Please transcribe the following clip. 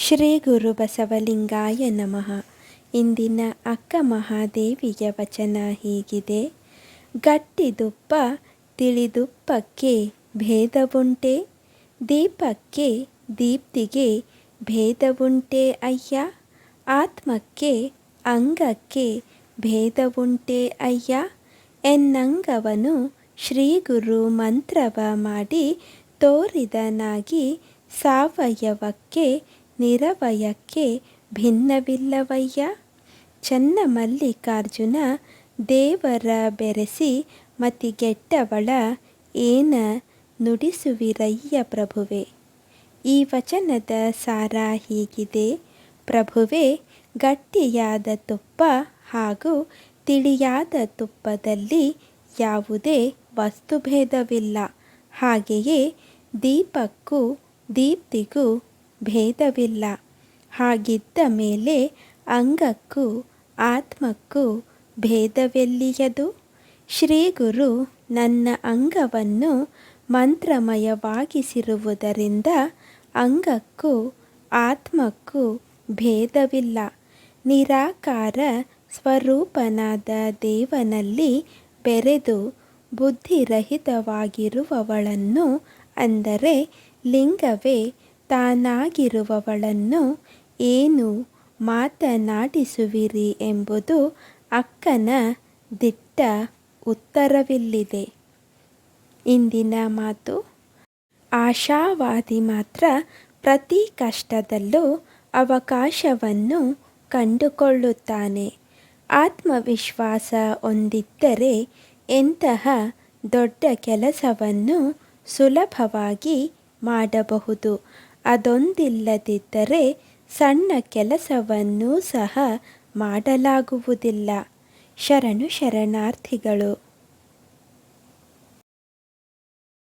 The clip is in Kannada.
ಶ್ರೀ ಗುರು ಬಸವಲಿಂಗಾಯ ನಮಃ. ಇಂದಿನ ಅಕ್ಕ ಮಹಾದೇವಿಯ ವಚನ ಹೀಗಿದೆ. ಗಟ್ಟಿದುಪ್ಪ ತಿಳಿದುಪ್ಪಕ್ಕೆ ಭೇದವುಂಟೆ. ದೀಪಕ್ಕೆ, ದೀಪ್ತಿಗೆ ಭೇದವುಂಟೆ ಅಯ್ಯ. ಆತ್ಮಕ್ಕೆ, ಅಂಗಕ್ಕೆ ಭೇದವುಂಟೆ ಅಯ್ಯ. ಎನ್ನಂಗವನು ಶ್ರೀ ಗುರು ಮಂತ್ರವ ಮಾಡಿ ತೋರಿದನಾಗಿ ಸಾವಯವಕ್ಕೆ ನಿರವಯಕ್ಕೆ ಭಿನ್ನವಿಲ್ಲವಯ್ಯ? ಚನ್ನಮಲ್ಲಿಕಾರ್ಜುನ ದೇವರ ಬೆರೆಸಿ ಮತಿಗೆಟ್ಟವಳ ಏನ ನುಡಿಸುವಿರಯ್ಯ ಪ್ರಭುವೆ? ಈ ವಚನದ ಸಾರ ಹೀಗಿದೆ. ಪ್ರಭುವೆ, ಗಟ್ಟಿಯಾದ ತುಪ್ಪ ಹಾಗೂ ತಿಳಿಯಾದ ತುಪ್ಪದಲ್ಲಿ ಯಾವುದೇ ವಸ್ತುಭೇದವಿಲ್ಲ. ಹಾಗೆಯೇ ದೀಪಕ್ಕೂ ದೀಪ್ತಿಗೂ ಭೇದವಿಲ್ಲ. ಹಾಗಿದ್ದ ಮೇಲೆ ಅಂಗಕ್ಕೂ ಆತ್ಮಕ್ಕೂ ಭೇದವೆಲ್ಲಿಯದು? ಶ್ರೀಗುರು ನನ್ನ ಅಂಗವನ್ನು ಮಂತ್ರಮಯವಾಗಿಸಿರುವುದರಿಂದ ಅಂಗಕ್ಕೂ ಆತ್ಮಕ್ಕೂ ಭೇದವಿಲ್ಲ. ನಿರಾಕಾರ ಸ್ವರೂಪನಾದ ದೇವನಲ್ಲಿ ಬೆರೆದು ಬುದ್ಧಿರಹಿತವಾಗಿರುವವಳನ್ನು ಅಂದರೆ ಲಿಂಗವೇ ತಾನಾಗಿರುವವಳನ್ನು ಏನು ಮಾತನಾಡಿಸುವಿರಿ ಎಂಬುದು ಅಕ್ಕನ ದಿಟ್ಟ ಉತ್ತರವಿಲ್ಲಿದೆ. ಇಂದಿನ ಮಾತು ಆಶಾವಾದಿ ಮಾತ್ರ ಪ್ರತಿ ಕಷ್ಟದಲ್ಲೂ ಅವಕಾಶವನ್ನು ಕಂಡುಕೊಳ್ಳುತ್ತಾನೆ. ಆತ್ಮವಿಶ್ವಾಸ ಹೊಂದಿದ್ದರೆ ಎಂತಹ ದೊಡ್ಡ ಕೆಲಸವನ್ನು ಸುಲಭವಾಗಿ ಮಾಡಬಹುದು. ಅದೊಂದಿಲ್ಲದಿದ್ದರೆ ಸಣ್ಣ ಕೆಲಸವನ್ನೂ ಸಹ ಮಾಡಲಾಗುವುದಿಲ್ಲ. ಶರಣು ಶರಣಾರ್ಥಿಗಳು.